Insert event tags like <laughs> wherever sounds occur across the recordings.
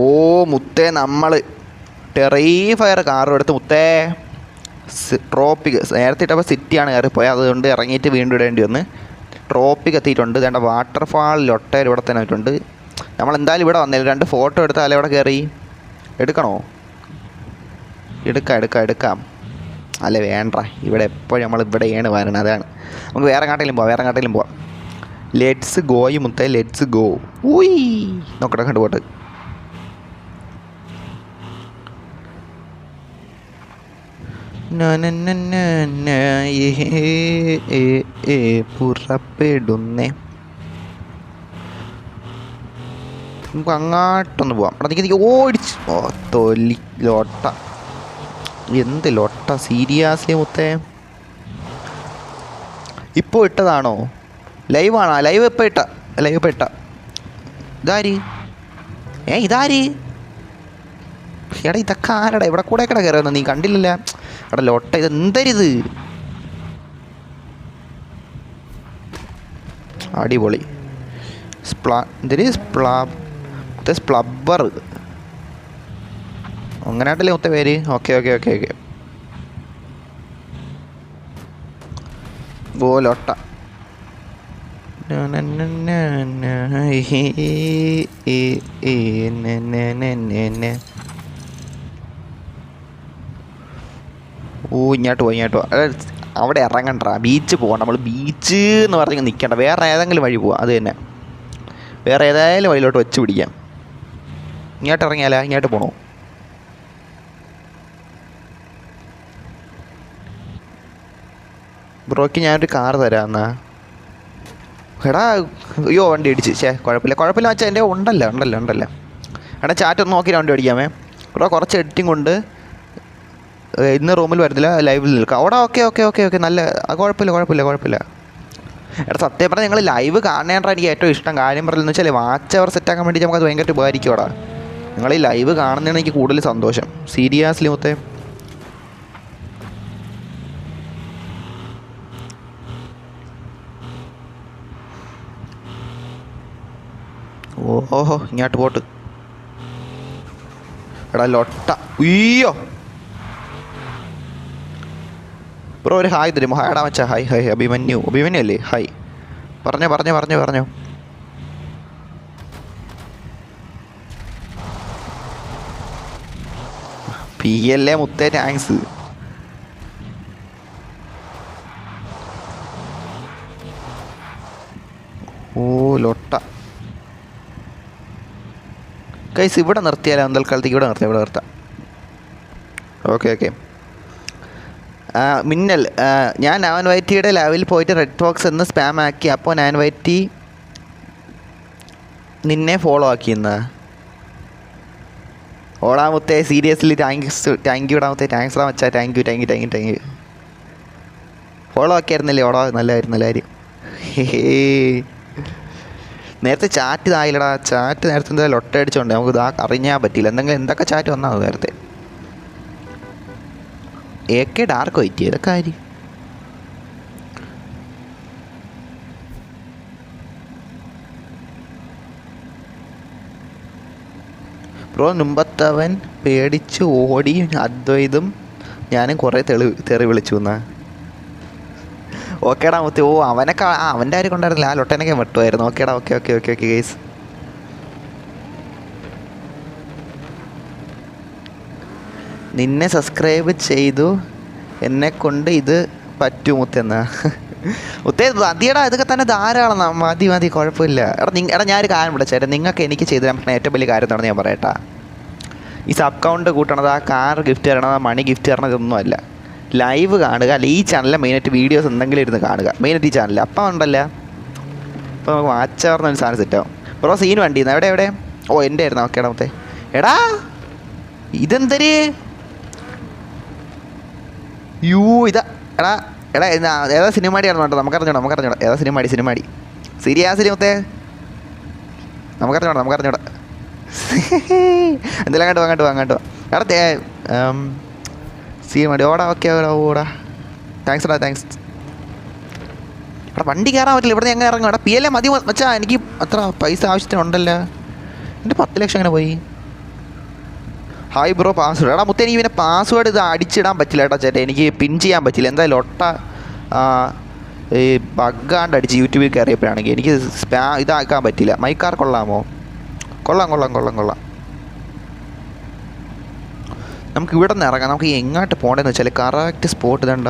ഓ മുത്തേ നമ്മൾ ടെറീഫയർ കാറും എടുത്ത് മുത്തേ. ട്രോപ്പിക് നേരത്തെ ഇട്ടപ്പോൾ സിറ്റിയാണ് കയറിപ്പോയത് അതുകൊണ്ട് ഇറങ്ങിയിട്ട് വീണ്ടും ഇടേണ്ടി വന്ന്. ട്രോപ്പിക് എത്തിയിട്ടുണ്ട് വേണ്ട വാട്ടർഫാളിൽ ഒട്ടേര് ഇവിടെ തന്നെ ആയിട്ടുണ്ട്. നമ്മൾ എന്തായാലും ഇവിടെ വന്നില്ല രണ്ട് ഫോട്ടോ എടുത്താൽ ഇവിടെ കയറി? എടുക്കണോ? എടുക്കാം എടുക്കാം എടുക്കാം. അല്ല വേണ്ട ഇവിടെ എപ്പോഴും നമ്മൾ ഇവിടെയാണ് വരണം അതാണ്. നമുക്ക് വേറെ കാട്ടിലും പോവാം വേറെ കാട്ടിലും പോവാം. ലെറ്റ്സ് ഗോയി മുത്തേ ലെറ്റ്സ് ഗോ ഊയ് നോക്കട്ടെ കണ്ടു പുറപ്പെടുന്നേ നമുക്ക് അങ്ങോട്ടൊന്ന് പോവാം ഓടിച്ച് ഓ തൊലി ലോട്ട എന്ത് ലോട്ട സീരിയസ് മുത്തേ ഇപ്പോൾ ഇട്ടതാണോ ലൈവാണോ ലൈവ് ഇപ്പോൾ ഇട്ട ലൈവ് ഇപ്പോൾ ഇട്ട ഇതാര് ഏ ഇതാര് എടാ ഇതൊക്കെ ആരടാ ഇവിടെ കൂടെ കട നീ കണ്ടില്ലല്ല എടാ ലോട്ട ഇത് എന്തരിത്? അടിപൊളി. സ്പ്ലാ അങ്ങനെ അങ്ങനെയായിട്ടല്ലേ മൊത്തം പേര്? Okay okay okay okay. ഗോലൊട്ട ഓ ഇങ്ങോട്ട് പോയി ഇങ്ങോട്ട് അവിടെ ഇറങ്ങണ്ട ബീച്ച് പോകണം നമ്മൾ ബീച്ച് എന്ന് പറഞ്ഞ് നിൽക്കണ്ട വേറെ ഏതെങ്കിലും വഴി പോവാം. അത് തന്നെ. വേറെ ഏതായാലും വഴിയിലോട്ട് വെച്ച് പിടിക്കാം. ഇങ്ങോട്ട് ഇറങ്ങിയാലോ? ഇങ്ങോട്ട് പോകണോ ബ്രോക്ക് ഞാനൊരു കാർ തരാം എന്നാ. എടാ അയ്യോ വണ്ടി ഇടിച്ച്. ഛേ കുഴപ്പമില്ല. കുഴപ്പമില്ല വെച്ചാൽ എന്റെ ഉണ്ടല്ലോ ഉണ്ടല്ലോ ഉണ്ടല്ലോ. എടാ ചാറ്റ് ഒന്ന് നോക്കി വണ്ടി അടിക്കാമേ. ബ്രോ കുറച്ച് എഡിറ്റിംഗ് കൊണ്ട് ഏ, ഇന്ന് റൂമിൽ വരുന്നില്ല ലൈവിൽ നിൽക്കുക അവിടെ ഓക്കെ ഓക്കെ ഓക്കെ ഓക്കെ നല്ല കുഴപ്പമില്ല കുഴപ്പമില്ല കുഴപ്പമില്ല. എടാ സത്യം പറഞ്ഞാൽ നിങ്ങൾ ലൈവ് കാണേണ്ട എനിക്ക് ഏറ്റവും ഇഷ്ടം കാര്യം പറയുന്നത് വെച്ചാൽ വാച്ച് അവർ സെറ്റാക്കാൻ വേണ്ടി നമുക്കത് ഭയങ്കര ഉപകാരിക്കും അവിടെ നിങ്ങൾ ഈ ലൈവ് കാണുന്നതാണ് എനിക്ക് കൂടുതൽ സന്തോഷം. സീരിയസ്ലി മൊത്തം ഓഹോ ഇങ്ങോട്ട് പോട്ട്. എടാ ലൊട്ട. ഉയ്യോ. ബ്രോ ഒരു ഹായ് തരുമോ? ഹായ് ഇടാൻ മച്ചാ ഹായ് ഹായ് അഭിമന്യു. അഭിമന്യു അല്ലേ? ഹായ്. പറഞ്ഞോ പറഞ്ഞോ പറഞ്ഞോ പറഞ്ഞോ. പി എൽ എ മുത്തേ താങ്ക്സ് ഓ ലൊട്ട. കൈസ് ഇവിടെ നിർത്തിയാലോ? തൽക്കാലത്തേക്ക് ഇവിടെ നിർത്താം ഇവിടെ നിർത്താം. ഓക്കെ ഓക്കെ മിന്നൽ. ഞാൻ നാൻ വൈറ്റിയുടെ ലാവിൽ പോയിട്ട് റെഡ് ബോക്സ് എന്ന് സ്പാം ആക്കി അപ്പോൾ നാൻ വൈറ്റി നിന്നെ ഫോളോ ആക്കിയെന്ന് ഓടാമുത്തേ സീരിയസ്ലി താങ്ക്സ് താങ്ക് യു ഇടാമത്തെ താങ്ക്സ് ആ മച്ചാ. Thank you thank you thank you thank you follow ആക്കിയായിരുന്നില്ലേ ഓടാ നല്ലതായിരുന്നു നല്ല കാര്യം. നേരത്തെ ചാറ്റ് ഇതായില്ലടാ. ചാറ്റ് നേരത്തെ എന്തായാലും ഒട്ടടിച്ചോണ്ട് നമുക്ക് ഇതാ അറിഞ്ഞാൽ പറ്റില്ല എന്തെങ്കിലും എന്തൊക്കെ ചാറ്റ് വന്നാൽ നേരത്തെ? എ കെ ഡാർക്ക് വൈറ്റ് ചെയ്ത കാര്യം? ബ്രോ മുമ്പത്തവൻ പേടിച്ച് ഓടി അദ്വൈതും ഞാനും കുറേ തെളി തെറി വിളിച്ചു എന്നാ. ഓക്കേടാ മുത്തി ഓ അവനൊക്കെ അവന്റെ ആരും കൊണ്ടായിരുന്നില്ല ആ ലൊട്ടനൊക്കെ വെട്ടുമായിരുന്നു. ഓക്കേടാ okay okay okay okay guys നിന്നെ സബ്സ്ക്രൈബ് ചെയ്തു. എന്നെ കൊണ്ട് ഇത് പറ്റൂ മുത്തെന്ന് മുത്തേ മതിയടാ ഇതൊക്കെ തന്നെ ധാരാളം. മതി മതി കുഴപ്പമില്ല. എടാ നിങ്ങ എടാ ഞാനൊരു കാര്യം വിളിച്ചേരാ നിങ്ങൾക്ക് എനിക്ക് ചെയ്തു തരാൻ പറ്റുന്ന ഏറ്റവും വലിയ കാര്യം എന്താണെന്ന് ഞാൻ പറയട്ടാ. ഈ സബ് കൗണ്ട് കൂട്ടണത് ആ കാർ ഗിഫ്റ്റ് തരണത് മണി ഗിഫ്റ്റ് തരണത് ഇതൊന്നുമല്ല ലൈവ് കാണുക അല്ല ഈ ചാനലിലെ മെയിനായിട്ട് വീഡിയോസ് എന്തെങ്കിലും ഇരുന്ന് കാണുക. മെയിനായിട്ട് ഈ ചാനലിൽ അപ്പം ഉണ്ടല്ല? ഇപ്പോൾ നമുക്ക് വാച്ചാർന്ന ഒരു സാധനം സെറ്റാവും ബ്രോ സീൻ വണ്ടി എവിടെ എവിടെ? ഓ എന്റെ ആയിരുന്നു. ഓക്കെ ഇടാമത്തെ എടാ ഇതെന്തര്? യൂ ഇത് എടാ എടാ ഏതാ സിനിമാടിയാണെന്ന് കേട്ടോ നമുക്കറിഞ്ഞോടാ നമുക്കറിഞ്ഞോടാ. ഏതാ സിനിമാടി സിനിമാടി? സീരിയാ സിനിമത്തെ നമുക്കറിഞ്ഞോടാ നമുക്കറിഞ്ഞോടാ. <laughs> എന്തെങ്കിലും അങ്ങോട്ട് അങ്ങോട്ട് അങ്ങോട്ട്. എടാ തേ സിനിമാടി. ഓടാ ഓക്കെ ഓടാ ഓടാ. താങ്ക്സ് എടാ താങ്ക്സ് എടാ വണ്ടി കയറാൻ പറ്റില്ല. ഇവിടെ എങ്ങനെ ഇറങ്ങും. എടാ പി എൽ മതി മച്ചാ എനിക്ക് അത്ര പൈസ ആവശ്യത്തിനുണ്ടല്ലോ. എന്റെ പത്ത് ലക്ഷം അങ്ങനെ പോയി? ഹായ് ബ്രോ പാസ്വേഡ് എടാ മുത്തേ എനിക്ക് പിന്നെ പാസ്വേഡ് ഇത് അടിച്ചിടാൻ പറ്റില്ല കേട്ടോ ചേട്ടാ. എനിക്ക് പിൻ ചെയ്യാൻ പറ്റില്ല. എന്തായാലും ഒട്ട ഈ ബഗ്ഗാണ്ട് അടിച്ച് യൂട്യൂബിൽ കയറിയപ്പോഴാണെങ്കിൽ എനിക്ക് സ്പാ ഇതാക്കാൻ പറ്റില്ല. മൈക്കാർ കൊള്ളാമോ? കൊള്ളാം കൊള്ളാം കൊള്ളാം കൊള്ളാം. നമുക്ക് ഇവിടെ നിന്ന് ഇറങ്ങാം. നമുക്ക് എങ്ങോട്ട് പോകേണ്ടതെന്ന് വെച്ചാൽ കറക്റ്റ് സ്പോട്ട് ഇതണ്ട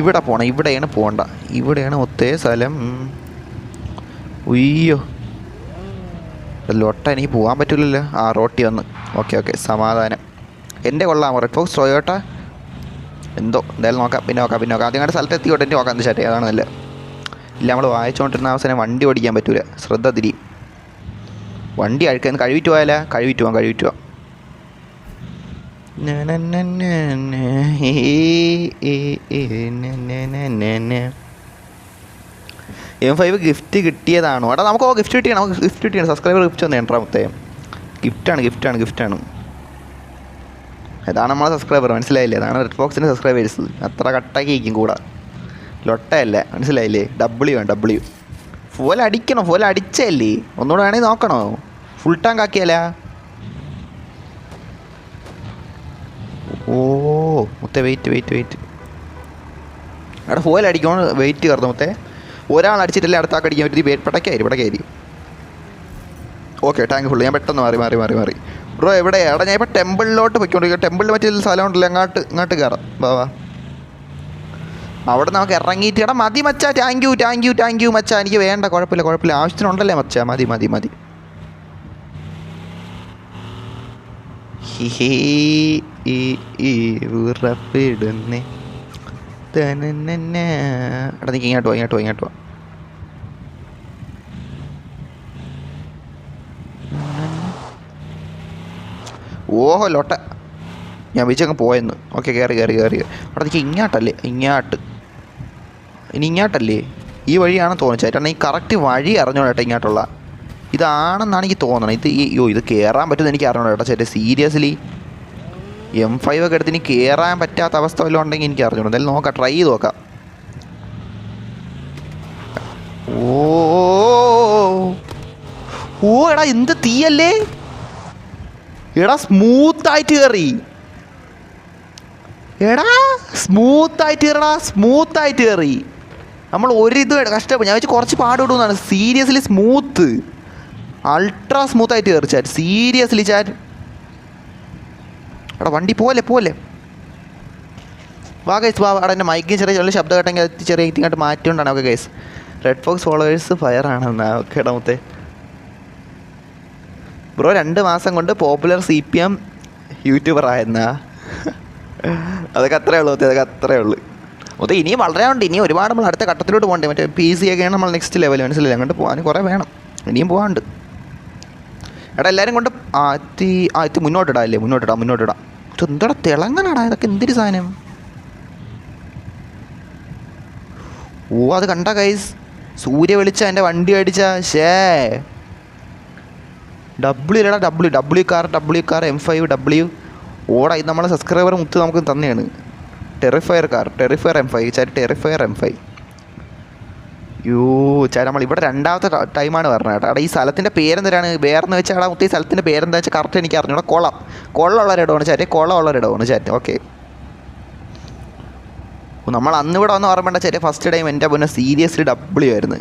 ഇവിടെ പോകണം ഇവിടെയാണ് പോകണ്ട. ഇവിടെയാണ് ഒത്തേ സ്ഥലം. ഉയ്യോ. ലൊട്ട എനിക്ക് പോകാൻ പറ്റില്ലല്ലോ ആ റോട്ടി വന്ന്. ഓക്കെ ഓക്കെ സമാധാനം. എന്റെ കൊള്ളാമോ റെഡ് ഫോക്സ് ടൊയോട്ട എന്തോ? എന്തായാലും നോക്കാം. പിന്നെ നോക്കാം പിന്നെ നോക്കാം. കണ്ട സ്ഥലത്ത് എത്തിക്കോട്ടെ. എന്റെ നോക്കാം എന്താ ചേട്ടാ അതാണ് നല്ല ഇല്ല നമ്മൾ വായിച്ചുകൊണ്ടിരുന്ന അവസരം വണ്ടി ഓടിക്കാൻ പറ്റൂല. ശ്രദ്ധ തിരി. വണ്ടി അഴുക്കാൻ ഏ ഏ ഏ പോവാം ഏ പോവാം. എം ഫൈവ് ഗിഫ്റ്റ് കിട്ടിയതാണോ? എടാ നമുക്ക് ഓ ഗിഫ്റ്റ് കിട്ടിയാണ് നമുക്ക് ഗിഫ്റ്റ് കിട്ടിയാണ് സബ്സ്ക്രൈബർ ഗിഫ്റ്റ് വന്നു രണ്ടാമത്തെ ഗിഫ്റ്റാണ് ഗിഫ്റ്റാണ് ഗിഫ്റ്റാണ് ഇതാണ് നമ്മളെ സബ്സ്ക്രൈബർ മനസ്സിലായില്ലേ? അതാണ് റെഡ് ബോക്സിന്റെ സബ്സ്ക്രൈബേഴ്സ് അത്ര കട്ടാക്കി ഇരിക്കും കൂടെ. ലൊട്ടയല്ല? മനസ്സിലായില്ലേ? ഡബ്ല്യു ആണ് ഡബ്ല്യു ഫോൽ അടിക്കണോ ഫോൽ അടിച്ചല്ലേ? ഒന്നുകൂടെ വേണമെങ്കിൽ നോക്കണോ? ഫുൾ ടാങ്ക് ആക്കിയല്ലേ ഓ മുത്തേ വെയിറ്റ് വെയിറ്റ് വെയിറ്റ് അവിടെ ഫോൽ അടിക്കണോ വെയിറ്റ് കയറുന്നു മുത്തേ. ഒരാൾ അടിച്ചിട്ടല്ലേ അടുത്ത ഒരു പറ്റി പടക്കായി പടക്കായി ഓക്കെ ടാങ്ക് ഫുള്ള് ഞാൻ പെട്ടെന്ന് മാറി മാറി മാറി മാറി. ബ്രോ എവിടെ? എടാ ഞാൻ ഇപ്പോൾ ടെമ്പിളിലോട്ട് പൊയ്ക്കൊണ്ടിരിക്കുക ടെമ്പിളിൽ മറ്റേ സ്ഥലം ഉണ്ടല്ലോ അങ്ങോട്ട് ഇങ്ങോട്ട് കയറാം വാ വാ. അവിടെ നമുക്ക് ഇറങ്ങിയിട്ട് എടാ മതി മച്ചാ thank you thank you thank you മച്ചാ. എനിക്ക് വേണ്ട കുഴപ്പമില്ല കുഴപ്പമില്ല. ആവശ്യത്തിനുണ്ടല്ലേ മച്ചാ? മതി മതി മതി. ഹി ഈ ഈ ഉറപ്പിടുന്നേ. എടാ നീ ഇങ്ങോട്ട് ഇങ്ങോട്ട് ഓഹോ ലോട്ട. ഞാൻ വിളിച്ചങ്ങ് പോയെന്ന്. ഓക്കെ കയറി കയറി കയറി അവിടെ നിൽക്കുക ഇങ്ങോട്ടല്ലേ? ഇങ്ങോട്ട്. ഇനി ഇങ്ങോട്ടല്ലേ? ഈ വഴിയാണെന്ന് തോന്നുന്നു ചേട്ടാ ഈ കറക്റ്റ് വഴി അറിഞ്ഞോളൂ ചേട്ടാ ഇങ്ങോട്ടുള്ള. ഇതാണെന്നാണ് എനിക്ക് തോന്നണം ഇത് ഈ യോ ഇത് കയറാൻ പറ്റുമെന്ന് എനിക്ക് ചേട്ടാ ചേട്ടാ സീരിയസ്ലി എം ഫൈവ് ഒക്കെ എടുത്ത് ഇനി കയറാൻ പറ്റാത്ത അവസ്ഥ വല്ലതും ഉണ്ടെങ്കിൽ എനിക്ക് അറിഞ്ഞോളൂ എന്തായാലും നോക്കാം ട്രൈ ചെയ്ത് നോക്കാം ഓ ഓ എടാ എന്ത് തീയല്ലേ എടാ സ്മൂത്ത് ആയിട്ട് കയറി എടാ സ്മൂത്ത് ആയിട്ട് കയറടാ സ്മൂത്ത് ആയിട്ട് കയറി നമ്മൾ ഒരിത് കഷ്ടപ്പെട്ടു ഞാൻ വെച്ച് കുറച്ച് പാടുവിടുന്നതാണ് സീരിയസ്ലി സ്മൂത്ത് അൾട്രാ സ്മൂത്ത് ആയിട്ട് കയറി ചാറ്റ് സീരിയസ്ലി ചാറ്റ് എടാ വണ്ടി പോലെ പോലെ വാ ഗൈസ് വാ അവിടെ എന്റെ ചെറിയ ചെറിയ ശബ്ദം കേട്ടെങ്കിൽ അത് ചെറിയ ഇങ്ങോട്ട് മാറ്റിക്കൊണ്ടാണ്. Okay guys red fox followers fire ആണെന്നാ. Okay ഇടമുത്തെ ബ്രോ രണ്ട് മാസം കൊണ്ട് popular C P M YouTuber ആയെന്നാ. അതൊക്കെ അത്രേ ഉള്ളൂ അതൊക്കെ അത്രേ ഉള്ളൂ. മൊത്തം ഇനിയും വളരെ ഉണ്ട്. ഇനിയും ഒരുപാട് നമ്മൾ അടുത്ത ഘട്ടത്തിലോട്ട് പോകണ്ടേ. മറ്റേ പി സി ഒക്കെയാണ് നമ്മൾ നെക്സ്റ്റ് ലെവൽ മനസ്സിലായി അങ്ങോട്ട് പോകാൻ കുറേ വേണം. ഇനിയും പോകാണ്ട് എടാ എല്ലാവരും കൊണ്ട് ആ എത്തി ആ എത്തി മുന്നോട്ടിടാം അല്ലേ? മുന്നോട്ടിടാം മുന്നോട്ടിടാം. ഇത് എന്താടാ തിളങ്ങനാടാ ഇതൊക്കെ എന്തൊരു സാധനം? ഓ അത് കണ്ട കൈസ് സൂര്യ വിളിച്ച എന്റെ വണ്ടി അടിച്ച ഷേ ഡബ്ല്യു ഇല്ലടാ W W car W car M five W ഓടാ ഇത് നമ്മളെ സബ്സ്ക്രൈബർ മുത്ത് നമുക്ക് തന്നെയാണ്. Terrifier car terrifier M five ചാരി ടെറിഫയർ എം ഫൈവ് യോ ചേട്ടാ നമ്മൾ ഇവിടെ രണ്ടാമത്തെ ടൈമാണ് പറഞ്ഞത് കേട്ടോ. അവിടെ ഈ സ്ഥലത്തിന്റെ പേരെന്തരാണ് വേറെന്ന് വെച്ചാൽ അവിടെ മുത്തി സ്ഥലത്തിന്റെ പേരെന്താ വെച്ചാൽ കറക്റ്റ് എനിക്ക് അറിഞ്ഞൂടാ. കുളം. കുളമുള്ളൊരിടമാണ് ചാറ്റ് ഇടമാണ് ചേട്ടൻ. ഓക്കെ. നമ്മൾ അന്ന് ഇവിടെ വന്ന് പറയുമ്പോൾ ചെറിയ ഫസ്റ്റ് ടൈം എന്റെ പൊന്നെ സീരിയസ്ലി ഡബ്ല്യു ആയിരുന്നു.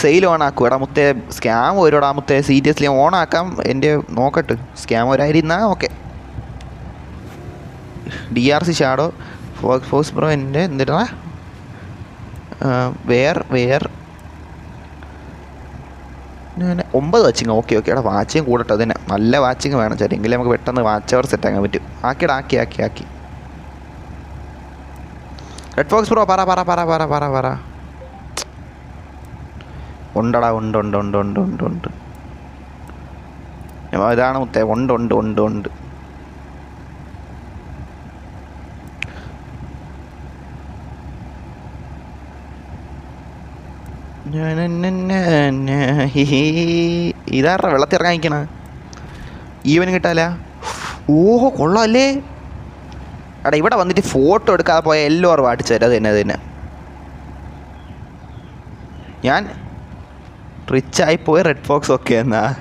സെയിൽ ഓൺ ആക്കും എടാ മുത്തേ സ്കാം വരുടാ മുത്തേ. സീരിയസ്ലി ഓൺ ആക്കാം. എന്റെ നോക്കട്ടെ. Scam വരായിരുന്നാ okay. D R C shadow fox fox pro എന്റെ എന്തിനാ? Where where. ഞാൻ ഒമ്പത് വാച്ചിങ്. Okay okay. എടാ വാച്ചിങ് കൂടട്ടെ അതിന്. നല്ല വാച്ചിങ് വേണം ചേട്ടാ എങ്കിലേ നമുക്ക് പെട്ടെന്ന് വാച്ച് അവർ സെറ്റ് ആക്കാൻ പറ്റും. ആക്കിയടാ ആക്കി ആക്കി ആക്കി. റെഡ് ഫോക്സ് ബ്രോ പറ പറ പറ പറ പറ പറ. ഉണ്ടടാ ഉണ്ട് ഉണ്ട് ഉണ്ട് ഉണ്ട് ഉണ്ട് ഉണ്ട്. ഇതാണ് മുത്തേ? ഉണ്ട് ഉണ്ട് ഉണ്ട് ഉണ്ട്. ഇതാറ വെള്ളത്തിൽ ഇറങ്ങാൻ നിൽക്കണ. ഈവൻ കിട്ടാല. ഓഹോ കൊള്ളാല്ലേ? എടാ ഇവിടെ വന്നിട്ട് ഫോട്ടോ എടുക്കാതെ പോയ എല്ലാവരും വാട്ടിച്ചു തരാം. അത് തന്നെ അത് തന്നെ. ഞാൻ റിച്ചായി പോയ റെഡ് ഫോക്സ് ഒക്കെ എന്നാ.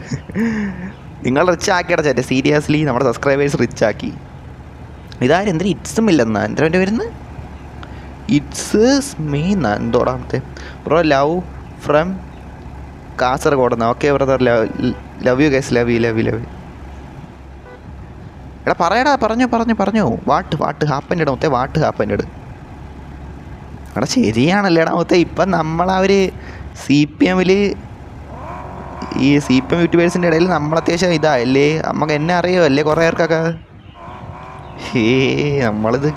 നിങ്ങൾ റിച്ച് ആക്കിയുടെ ചേട്ടെ സീരിയസ്ലി നമ്മുടെ സബ്സ്ക്രൈബേഴ്സ് റിച്ച് ആക്കി. ഇതാരും എന്തിനും ഇറ്റ്സും ഇല്ലെന്നാ? എന്തിനാ വരുന്നത് ഇറ്റ്സ് മീ എന്തോടാമത്തെ ബ്രോ ലവ് ഫ്രം കാസർഗോഡ് നിന്ന്. Okay brother love love you guys love you love you love you എടാ പറയടാ പറഞ്ഞു പറഞ്ഞു പറഞ്ഞു. വാട്ട് വാട്ട് ഹാപ്പന്റെ മൊത്തേ വാട്ട് ഹാപ്പന്റെ എടാ ശരിയാണല്ലേ എടാ മൊത്തം. ഇപ്പം നമ്മളാ ഒരു സി പി എമ്മിൽ ഈ സി പി എം യൂട്യൂബേഴ്സിന്റെ ഇടയിൽ നമ്മൾ അത്യാവശ്യം ഇതായല്ലേ നമുക്ക് എന്നെ അറിയോ? അല്ലേ കുറേ പേർക്കൊക്കെ? ഹേ നമ്മളിത്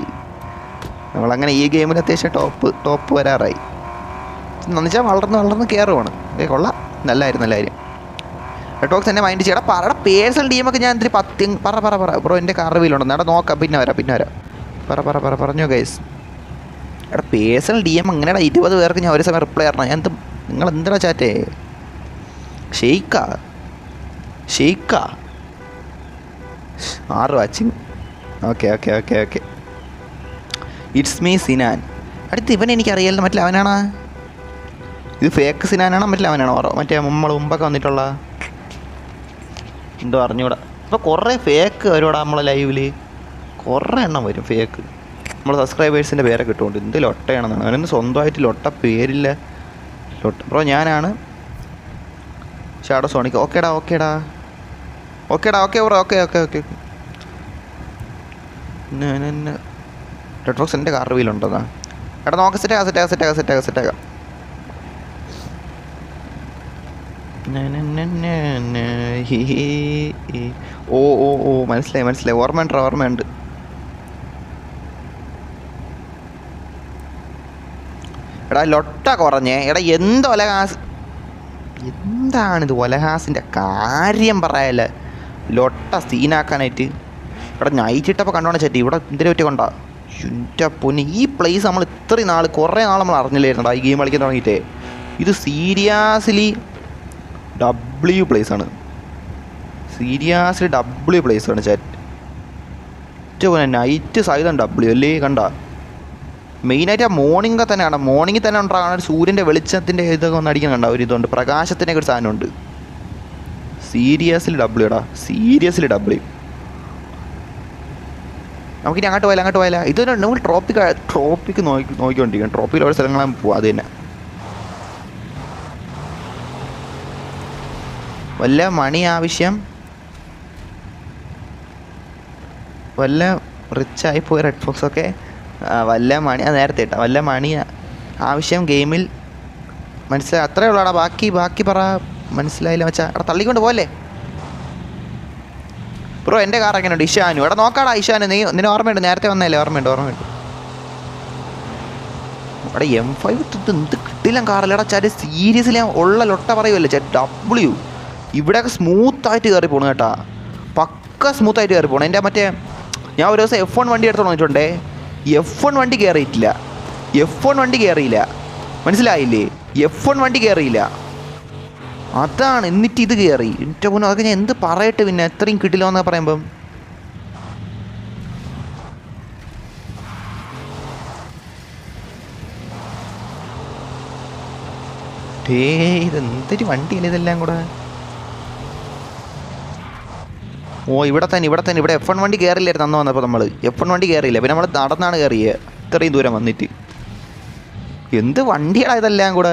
നമ്മളങ്ങനെ ഈ ഗെയിമിൽ അത്യാവശ്യം ടോപ്പ് ടോപ്പ് വരാറായി. എന്ന് വെച്ചാൽ വളർന്ന് വളർന്ന് കയറുവാണ് ഏ കൊള്ളാം. നല്ലായിരുന്നു നല്ല കാര്യം. റെഡ്ബോക്സ് എന്നെ മൈൻഡ് ചെയ്യടാ. പറയുടെ പേഴ്സണൽ ടീമൊക്കെ ഞാൻ എന്തിരി പത്തി പറ പറ പറ. ബ്രോ എന്റെ കാർ വീലുണ്ടെന്ന് നേടാ നോക്കാം. പിന്നെ വരാം പിന്നെ വരാം. പറ പറ പറ പറഞ്ഞോ ഗൈസ് എടാ പേഴ്സണൽ ഡി എം അങ്ങനെയാണ് ഇരുപത് പേർക്ക് ഞാൻ ഒരു സമയം റിപ്ലൈ തരണം. ഞാൻ എന്ത് നിങ്ങൾ എന്തിനാ ചാറ്റേ ഷെയ്ക്ക. ഷെയ്ക്ക. ആറ് watching okay okay okay okay it's me Sinan അടുത്ത് ഇവൻ മറ്റേ അവനാണാ? ഇത് ഫേക്ക് സിനാനാണോ മറ്റേ അവനാണോ മറ്റേ നമ്മൾ മുമ്പൊക്കെ വന്നിട്ടുള്ള? എന്തോ അറിഞ്ഞൂടാ. അപ്പോൾ കുറേ ഫേക്ക് വരുവാടാ നമ്മളെ ലൈവിൽ കുറേ എണ്ണം വരും ഫേക്ക് നമ്മൾ സബ്സ്ക്രൈബേഴ്സിന്റെ പേരൊക്കെ ഇട്ടുകൊണ്ട് എന്ത് ലൊട്ടയാണെന്നാണ് അവനൊന്നും സ്വന്തമായിട്ട് ലൊട്ട പേരില്ല. ലൊട്ട അപ്പോൾ ഞാനാണ്. ഷാഡോ സോണിക്ക് ഓക്കേടാ ഓക്കേടാ. ഓക്കേടാ okay bro okay okay okay. Red box എന്റെ കാർ വീലുണ്ടെന്നാ എടാ നോക്കാം സെറ്റാക്കാം സെറ്റാക്കാം സെറ്റാക്കാം സെറ്റാക്കാം ഓ ഓ ഓ മനസ്സിലായി മനസ്സിലായി. ഓർമ്മയുണ്ട് ഓർമ്മയുണ്ട്. എടാ ലൊട്ട കുറഞ്ഞേ. എടാ എന്ത് ഒലഹാസ് എന്താണിത് ഒലഹാസിന്റെ കാര്യം പറയല്ലേ? ലൊട്ട സീനാക്കാനായിട്ട്. എടാ നൈറ്റ് ഇട്ടപ്പോൾ കണ്ടോണ ചേട്ടി. ഇവിടെ എന്തിനു പറ്റി കൊണ്ടാ? എന്റെ പൊന്ന് ഈ പ്ലേസ് നമ്മൾ ഇത്രയും നാൾ കുറേ നാൾ നമ്മൾ അറിഞ്ഞില്ലായിരുന്നടാ ഈ ഗെയിം കളിക്കാൻ തുടങ്ങിയിട്ടേ. ഇത് സീരിയസ്ലി ഡബ്ല്യു പ്ലേസ് ആണ്. സീരിയസ്ലി ഡബ്ല്യു പ്ലേസ് ആണ് ചാറ്റ് പോലെ നൈറ്റ് സഹിതം ഡബ്ല്യു അല്ലേ? കണ്ട. മെയിനായിട്ട് ആ മോർണിംഗ് കാണാം മോർണിംഗിൽ തന്നെ ഉണ്ടാകണം സൂര്യന്റെ വെളിച്ചത്തിന്റെ ഇതൊക്കെ ഒന്ന് അടിക്കാൻ കണ്ട? ഒരു ഇതുണ്ട്. പ്രകാശത്തിന്റെ ഒരു സാധനമുണ്ട് സീരിയസ്ലി ഡബ്ല്യു എടാ സീരിയസ്ലി ഡബ്ല്യു നമുക്കിനി അങ്ങോട്ട് പോയാലോ അങ്ങോട്ട് പോയാലോ. ഇത് നമ്മൾ ട്രോപ്പിക് ട്രോപ്പിക്ക് നോക്കി നോക്കിക്കൊണ്ടിരിക്കണം ട്രോപ്പിക്കിൽ ഓരോ സ്ഥലങ്ങളാകുമ്പോൾ അത് തന്നെ. വല്ല മണി ആവശ്യം വല്ല റിച്ചായി പോയ റെഡ് ഫോക്സ് ഒക്കെ വല്ല മണി നേരത്തെ ഇട്ടാ വല്ല മണി ആവശ്യം ഗെയിമിൽ മനസ്സിലായി അത്രേ ഉള്ളടാ ബാക്കി ബാക്കി പറ മനസ്സിലായില്ല മച്ചാ. അവിടെ തള്ളിക്കൊണ്ട് പോലെ ബ്രോ എന്റെ കാർ എങ്ങനെയുണ്ട്? ഇഷാനു എടാ നോക്കാടാ ഇഷാനു നീ നിന്നെ ഓർമ്മയുണ്ട് നേരത്തെ വന്നല്ലേ ഓർമ്മയുണ്ട് ഓർമ്മയുണ്ട്. എടാ എം ഫൈവ് എന്ത് കിട്ടില്ല കാറല്ലേടാ ചാര് ഞാൻ ഉള്ള ലൊട്ട പറയുമല്ലേ ചാ ഡബ്ല്യു ഇവിടെയൊക്കെ സ്മൂത്തായിട്ട് കയറി പോണു കേട്ടാ. പക്ക സ്മൂത്തായിട്ട് കയറി പോണു. എന്റെ മറ്റേ ഞാൻ ഒരു ദിവസം എഫ് വൺ വണ്ടി എടുത്ത് വന്നിട്ടുണ്ടേ. എഫ് വൺ വണ്ടി കയറിയിട്ടില്ല എഫ് വൺ വണ്ടി കയറിയില്ല മനസ്സിലായില്ലേ? എഫ് വൺ വണ്ടി കയറിയില്ല അതാണ് എന്നിട്ട് ഇത് കയറി എന്റെ മുന്നേ അതൊക്കെ ഞാൻ എന്ത് പറയട്ടെ പിന്നെ? എത്രയും കിട്ടില്ല എന്നൊക്കെ പറയുമ്പം. ഇതെന്തൊരു വണ്ടിയല്ലേ ഇതെല്ലാം കൂടെ? ഓ ഇവിടെ തന്നെ ഇവിടെ തന്നെ. ഇവിടെ എഫ് എൺ വണ്ടി കയറില്ലായിരുന്നു അന്ന് വന്നപ്പോൾ നമ്മൾ എഫ് എൺ വണ്ടി കയറിയില്ല പിന്നെ നമ്മൾ നടന്നാണ് കയറിയത് ഇത്രയും ദൂരം വന്നിട്ട്. എന്ത് വണ്ടികളായതെല്ലാം കൂടെ?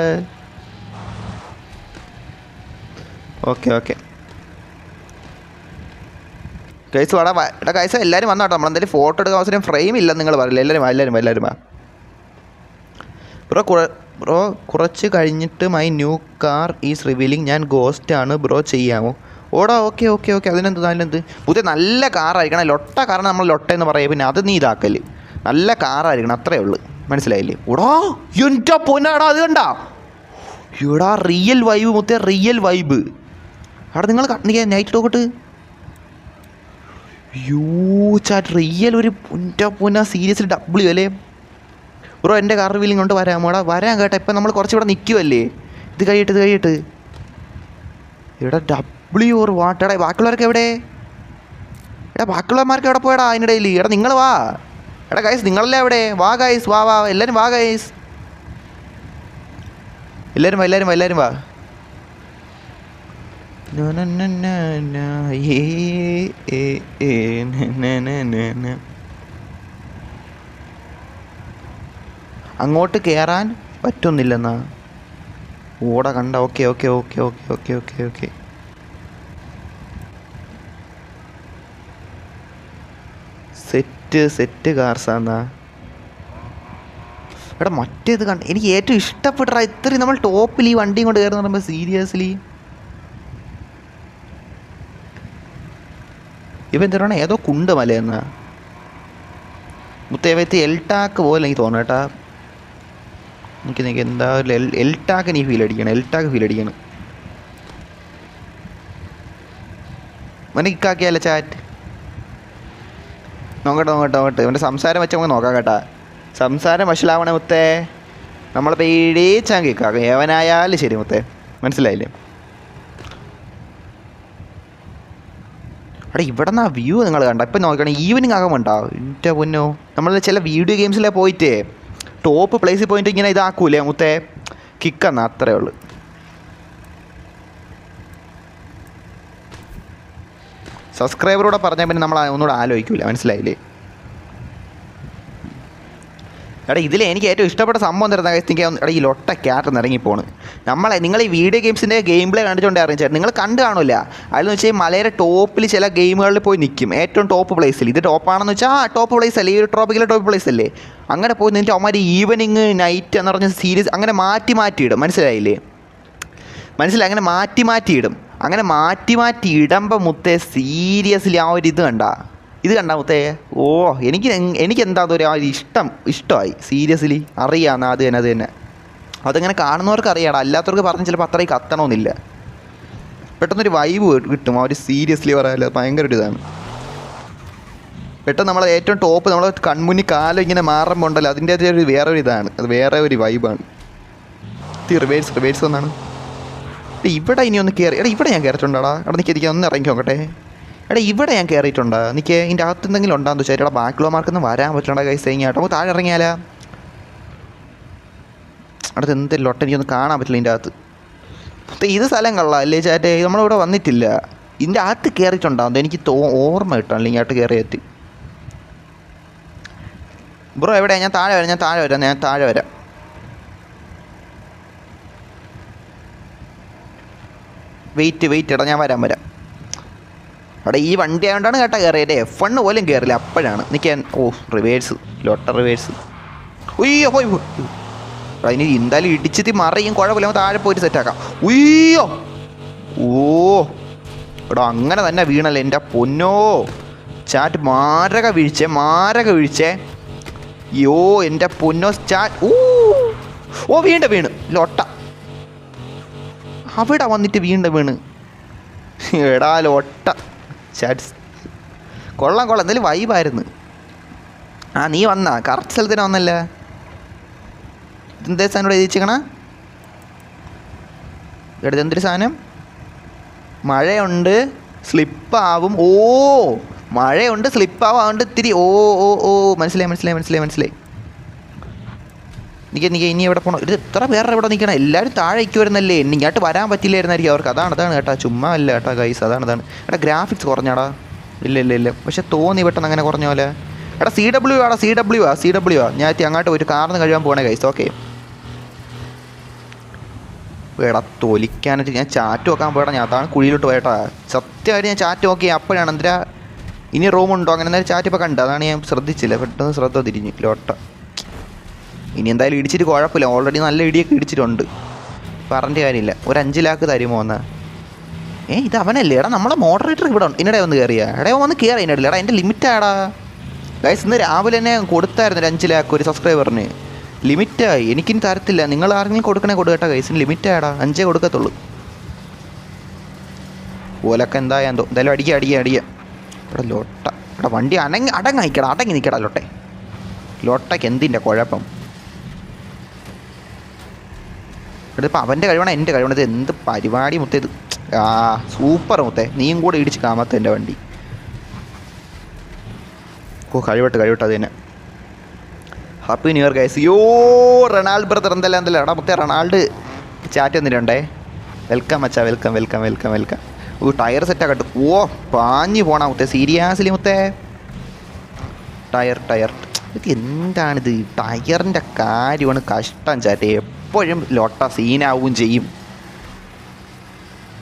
Okay okay. കൈസ് വാടാ എടാ കൈസ എല്ലാവരും വന്നോട്ടോ നമ്മളെന്തായാലും ഫോട്ടോ എടുക്കാൻ അവസരം ഫ്രെയിം ഇല്ല നിങ്ങൾ പറയില്ല. എല്ലാവരും എല്ലാവരും എല്ലാവരും വാ ബ്രോ കുറ ബ്രോ കുറച്ച് കഴിഞ്ഞിട്ട് my new car is revealing ഞാൻ ഗോസ്റ്റ് ആണ്. ബ്രോ ചെയ്യാമോ? ഓടാ ഓക്കെ ഓക്കെ ഓക്കെ. അതിനെന്ത് അതിനെന്ത്? പുതിയ നല്ല കാറായിരിക്കണം ലൊട്ട കാരണം നമ്മൾ ലൊട്ട എന്ന് പറയുക. പിന്നെ അത് നീ ഇതാക്കൽ നല്ല കാറായിരിക്കണം അത്രേ ഉള്ളൂ. മനസ്സിലായില്ലേ? ഓടാ എന്റെ പൊന്നാടാ അത് കണ്ടാ. എടാ റിയൽ വൈബ് മുത്തേ റിയൽ വൈബ് അവിടെ നിങ്ങൾ കണ്ടിരിക്കാൻ നൈറ്റ് നോക്കട്ട് യൂ ചാറ്റ് റിയൽ ഒരു പുന്റെ പുന സീരിയസ് ഡബ്ല്യു അല്ലേ? ബ്രോ എന്റെ കാർ വീലിംഗ് കൊണ്ട് വരാം മോടാ വരാൻ കേട്ടോ. ഇപ്പം നമ്മൾ കുറച്ചിവിടെ നിൽക്കുമല്ലേ ഇത് കഴിയിട്ട് ഇത് കഴിയിട്ട്. ഇവിടെ ഡബ്ല്യു ഒരു വാട്ടടാ ബാക്കിയുള്ളവർക്ക് എവിടെ? എടാ ബാക്കിയുള്ളവന്മാർക്ക് എവിടെ പോയടാ അതിനിടയിൽ എടാ നിങ്ങൾ വാ. എടാ ഗൈസ് നിങ്ങളല്ലേ എവിടെ വാ ഗൈസ് വാ വാ. എല്ലാവരും വാ ഗൈസ് എല്ലാവരും വാ എല്ലാവരും വാ എല്ലാവരും വാ. അങ്ങോട്ട് കയറാൻ പറ്റുന്നില്ലെന്നാ. ഓട കണ്ട. Okay okay okay okay okay okay okay. Set set കാർസാന്നാ എടാ മറ്റേത് കണ്ട എനിക്ക് ഏറ്റവും ഇഷ്ടപ്പെട്ട ഇത്രയും നമ്മൾ ടോപ്പിൽ ഈ വണ്ടിയും കൊണ്ട് കയറുന്ന പറയുമ്പോൾ സീരിയസ്ലി ഇവ എന്തിനാണ് ഏതോ കുണ്ട് മലയെന്ന മുത്തേവത്ത് എൽടാക്ക് പോലെ എനിക്ക് തോന്നട്ടാ എനിക്ക് എനിക്ക് എന്താ ഒരു എൽ എൽടാക്ക് എനിക്ക് ഫീൽ അടിക്കണം എൽടാക്ക് ഫീൽ അടിക്കണം. മനക്കാക്കിയാലേ ചാറ്റ് നോക്കട്ടെ നോക്കട്ടെ നോക്കട്ടെ. ഇവന്റെ സംസാരം വെച്ച് നമുക്ക് നോക്കാം കേട്ടാ. സംസാരം വഷളാവണേ മുത്തേ. നമ്മളെ പേടിച്ചാൽ കേൾക്കാം. ഏവനായാലും ശരി മുത്തേ. മനസ്സിലായില്ലേ? അവിടെ ഇവിടെ നിന്ന് വ്യൂ നിങ്ങൾ കണ്ട. ഇപ്പം നോക്കണം ഈവനിങ് ആകുമുണ്ടോ എന്റെ പൊന്നോ. നമ്മൾ ചില വീഡിയോ ഗെയിംസിലെ പോയിട്ട് ടോപ്പ് പ്ലേസിൽ പോയിട്ട് ഇങ്ങനെ ഇതാക്കൂലേ മുത്തേ. കിക്കെന്നാ അത്രേ ഉള്ളൂ. സബ്സ്ക്രൈബറോടെ പറഞ്ഞാൽ പിന്നെ നമ്മൾ ഒന്നുകൂടെ ആലോചിക്കില്ല മനസ്സിലായില്ലേ? എടാ ഇതിൽ എനിക്ക് ഏറ്റവും ഇഷ്ടപ്പെട്ട സംഭവം തരുന്ന എനിക്ക് എടാ ഈ ലൊട്ട ക്യാറ്റ് ഇറങ്ങിപ്പോണ്. നമ്മളെ നിങ്ങൾ ഈ വീഡിയോ ഗെയിംസിന്റെ ഗെയിം പ്ലേ കണ്ടിട്ടുണ്ട് ചേട്ടൻ നിങ്ങൾ കണ്ടു കാണില്ല അതിലെന്ന് വെച്ചാൽ മലയുടെ ടോപ്പിൽ ചില ഗെയിമുകളിൽ പോയി നിൽക്കും ഏറ്റവും ടോപ്പ് പ്ലേസിൽ ഇത് ടോപ്പാണെന്ന് വെച്ചാൽ ആ ടോപ്പ് പ്ലേസ് അല്ലേ? ഈ ഒരു ട്രോപ്പിക്കലെ ടോപ്പ് പ്ലേസ് അല്ലേ? അങ്ങനെ പോയി നിന്നിട്ട് അവന്മാർ ഈവനിങ് നൈറ്റ് എന്ന് പറഞ്ഞ സീരീസ് അങ്ങനെ മാറ്റി മാറ്റിയിടും മനസ്സിലായില്ലേ? മനസ്സിലായി? അങ്ങനെ മാറ്റി മാറ്റി ഇടും. അങ്ങനെ മാറ്റി മാറ്റി ഇടമ്പ മുത്തേ സീരിയസ്ലി ആ ഒരു ഇത് കണ്ട. ഇത് കണ്ട മുത്തേ ഓ എനിക്ക് എനിക്ക് എന്താ ഒരു ആ ഒരു ഇഷ്ടം ഇഷ്ടമായി. സീരിയസ്ലി അറിയാന്ന് അത് തന്നെ അത് തന്നെ. അതങ്ങനെ കാണുന്നവർക്ക് അറിയാം അല്ലാത്തവർക്ക് പറഞ്ഞ് ചിലപ്പോൾ അത്രയും കത്തണമെന്നില്ല പെട്ടെന്നൊരു വൈബ് കിട്ടും. ആ ഒരു സീരിയസ്ലി പറയാല്ലോ ഭയങ്കര ഒരു ഇതാണ്. പെട്ടെന്ന് നമ്മൾ ഏറ്റവും ടോപ്പ് നമ്മൾ കൺമുന്നിൽ കാലം ഇങ്ങനെ മാറുമ്പോൾ ഉണ്ടല്ലോ അതിന്റെ ഒരു വേറെ ഒരു ഇതാണ്. അത് വേറെ ഒരു വൈബാണ് റിവേഴ്സ് റിവേഴ്സ് എന്നാണ് എടാ ഇവിടെ ഇനി ഒന്ന് കയറി എടാ ഇവിടെ ഞാൻ കയറിയിട്ടുണ്ടാടാ എടാ നിൽക്കി എനിക്ക് ഒന്ന് ഇറങ്ങി നോക്കട്ടെ എടാ ഇവിടെ ഞാൻ കയറിയിട്ടുണ്ടാ എനിക്ക് ഇതിന്റെ അകത്ത് എന്തെങ്കിലും ഉണ്ടാന്ന് വെച്ചാൽ എടാ ബാക്കിലോ മാർക്കൊന്നും വരാൻ പറ്റണ്ട കൈ തേങ്ങ കേട്ടോ നമുക്ക് താഴെ ഇറങ്ങിയാലാ. അടുത്ത് എന്തെങ്കിലും ഒട്ട എനിക്കൊന്നും കാണാൻ പറ്റില്ല ഇതിന്റെ അകത്ത്. ഇത് സ്ഥലം കള്ളാം അല്ലേ ചേട്ടേ നമ്മളിവിടെ വന്നിട്ടില്ല. ഇതിന്റെ അകത്ത് കയറിയിട്ടുണ്ടാവും എനിക്ക് തോ ഓർമ്മ കിട്ടാൻ അല്ലെങ്കിൽ അകത്ത് കയറിയെത്തി ബ്രോ എവിടെയാണ് ഞാൻ താഴെ വരാം ഞാൻ താഴെ വരാം ഞാൻ താഴെ വരാം. വെയിറ്റ് വെയിറ്റ് എടാ ഞാൻ വരാൻ വരാം. അവിടെ ഈ വണ്ടി ആയതുകൊണ്ടാണ് കേട്ടാ കയറിയത് എഫ് വണ് പോലും കയറില്ല അപ്പോഴാണ്. നിൽക്കാൻ ഓ റിവേഴ്സ് ലോട്ട റിവേഴ്സ് ഉയ്യോ പോയി ഇനി എന്തായാലും ഇടിച്ചിട്ട് മറിയും കുഴപ്പമില്ല താഴെ പോയിട്ട് സെറ്റാക്കാം ഉയ്യോ. ഓ. എടാ അങ്ങനെ തന്നെ വീണല്ലേ എന്റെ പൊന്നോ. ചാറ്റ് മാരക വീഴ്ച മാരക വീഴ്ചേ. യോ എന്റെ പൊന്നോ ചാറ്റ് ഓ ഓ വീണ്ടും വീണ്. ലൊട്ട. അവിടെ വന്നിട്ട് വീണ്ടും വീണ്. എടാ ലോട്ട. ചാറ്റ് കൊള്ളാം കൊള്ളാം. എന്തായാലും വൈബായിരുന്നു ആ നീ വന്നാ. കറക്റ്റ് സ്ഥലത്തിന് വന്നല്ലേ? ഇതെന്തേ സാധനം ഇവിടെ എഴുതിച്ചേക്കണ എടുത്ത് എന്തൊരു സാധനം? മഴയുണ്ട് സ്ലിപ്പാവും ഓ മഴയുണ്ട് സ്ലിപ്പാവും അതുകൊണ്ട് ഇത്തിരി ഓ ഓ ഓ. മനസ്സിലായി മനസ്സിലായി മനസ്സിലായി മനസ്സിലായി. നിൽക്കുക നിൽക്കുക ഇനി എവിടെ പോകണം ഇത് ഇത്ര വേറെ എവിടെ നിൽക്കണം എല്ലാവരും താഴേക്ക് വരുന്നല്ലേ? ഇങ്ങോട്ട് വരാൻ പറ്റില്ലായിരുന്നായിരിക്കും അവർക്ക്. അതാണ് അതാണ് കേട്ടോ. ചുമ്മാ അല്ല കേട്ടോ ഗൈസ് അതാണ് അതാണ്. എടാ ഗ്രാഫിക്സ് കുറഞ്ഞാടാ. ഇല്ല ഇല്ല ഇല്ല. പക്ഷേ തോന്നി പെട്ടെന്ന് അങ്ങനെ കുറഞ്ഞ പോലെ. എടാ സി ഡബ്ല്യു ആടാ സി ഡബ്ല്യു ആ സി ഡബ്ല്യു ആ. ഞാൻ എത്തി അങ്ങോട്ട് ഒരു കാർന്ന് കഴിയാൻ പോകണേ ഗൈസ് ഓക്കെ എടാ തൊലിക്കാനായിട്ട് ഞാൻ ചാറ്റ് നോക്കാൻ പോയടാ. ഞാൻ അതാണ് കുഴിയിലോട്ട് പോയട്ടാ. സത്യമായിട്ട് ഞാൻ ചാറ്റ് നോക്കി. അപ്പോഴാണ് എന്തിനാ? ഇനി റൂമുണ്ടോ അങ്ങനെ എന്തായാലും ചാറ്റ് ഇപ്പോൾ കണ്ടു. അതാണ് ഞാൻ ശ്രദ്ധിച്ചില്ല. പെട്ടെന്ന് ശ്രദ്ധ തിരിഞ്ഞു. ലോട്ട. ഇനി എന്തായാലും ഇടിച്ചിട്ട് കുഴപ്പമില്ല. ഓൾറെഡി നല്ല ഇടിയൊക്കെ ഇടിച്ചിട്ടുണ്ട്. പറഞ്ഞ കാര്യമില്ല. ഒരു അഞ്ച് ലാക്ക് തരുമോ എന്ന് ഏ ഇത് അവനല്ലേ. എടാ നമ്മളെ മോഡറേറ്റർ ഇവിടെ ഉണ്ട്. ഇന്നിടെ വന്ന് കയറിയാ എടേ വന്ന് കയറി ഇതിനിടയിൽ എടാ എന്റെ ലിമിറ്റാടാ ഗൈസ് ഇന്ന് രാവിലെ തന്നെ കൊടുത്തായിരുന്നു ഒരു അഞ്ച് ലാക്ക് ഒരു സബ്സ്ക്രൈബറിന് ലിമിറ്റായി എനിക്കിനി തരത്തില്ല. നിങ്ങൾ ആരെങ്കിലും കൊടുക്കണേ കൊടുക്കട്ടെ ഗൈസിന് ലിമിറ്റാടാ അഞ്ചേ കൊടുക്കത്തുള്ളൂ. ഓലൊക്കെ എന്താ എന്തോ എന്തായാലും അടിക്കുക അടിക്കുക അടിക്കുക ഇവിടെ ലോട്ട. ഇവിടെ വണ്ടി അനങ്ങി അടങ്ങി നിൽക്കടാ അടങ്ങി നിൽക്കടാ ലോട്ടെ. ലോട്ടയ്ക്ക് എന്തിന്റെ കുഴപ്പം? ഇതിപ്പോൾ അവന്റെ കഴിവാണ് എന്റെ കഴിവാണ്. ഇത് എന്ത് പരിപാടി മുത്തേത് ആ സൂപ്പർ മുത്തേ. നീയും കൂടെ ഇടിച്ച് കാമത്ത എന്റെ വണ്ടി. ഓ കഴിവട്ടെ കഴിവട്ടെ അത് തന്നെ happy new year guys yo Ronald brother എന്തെല്ലാം എന്തെല്ലാം? എടാ മുത്തേ റൊണാൾഡ് ചാറ്റ് തന്നിട്ടുണ്ടേ വെൽക്കം അച്ഛാ. വെൽക്കം വെൽക്കം വെൽക്കം വെൽക്കം ഓ ടയർ സെറ്റാക്കട്ടെ ഓ പാഞ്ഞു പോണാ മുത്തേ. സീരിയസ്ലി മുത്തേ? ടയർ ടയർ ഇത് എന്താണിത്? ടയറിന്റെ കാര്യമാണ് കഷ്ടം ചാറ്റേ എപ്പോഴും ലോട്ട സീനാവുകയും ചെയ്യും.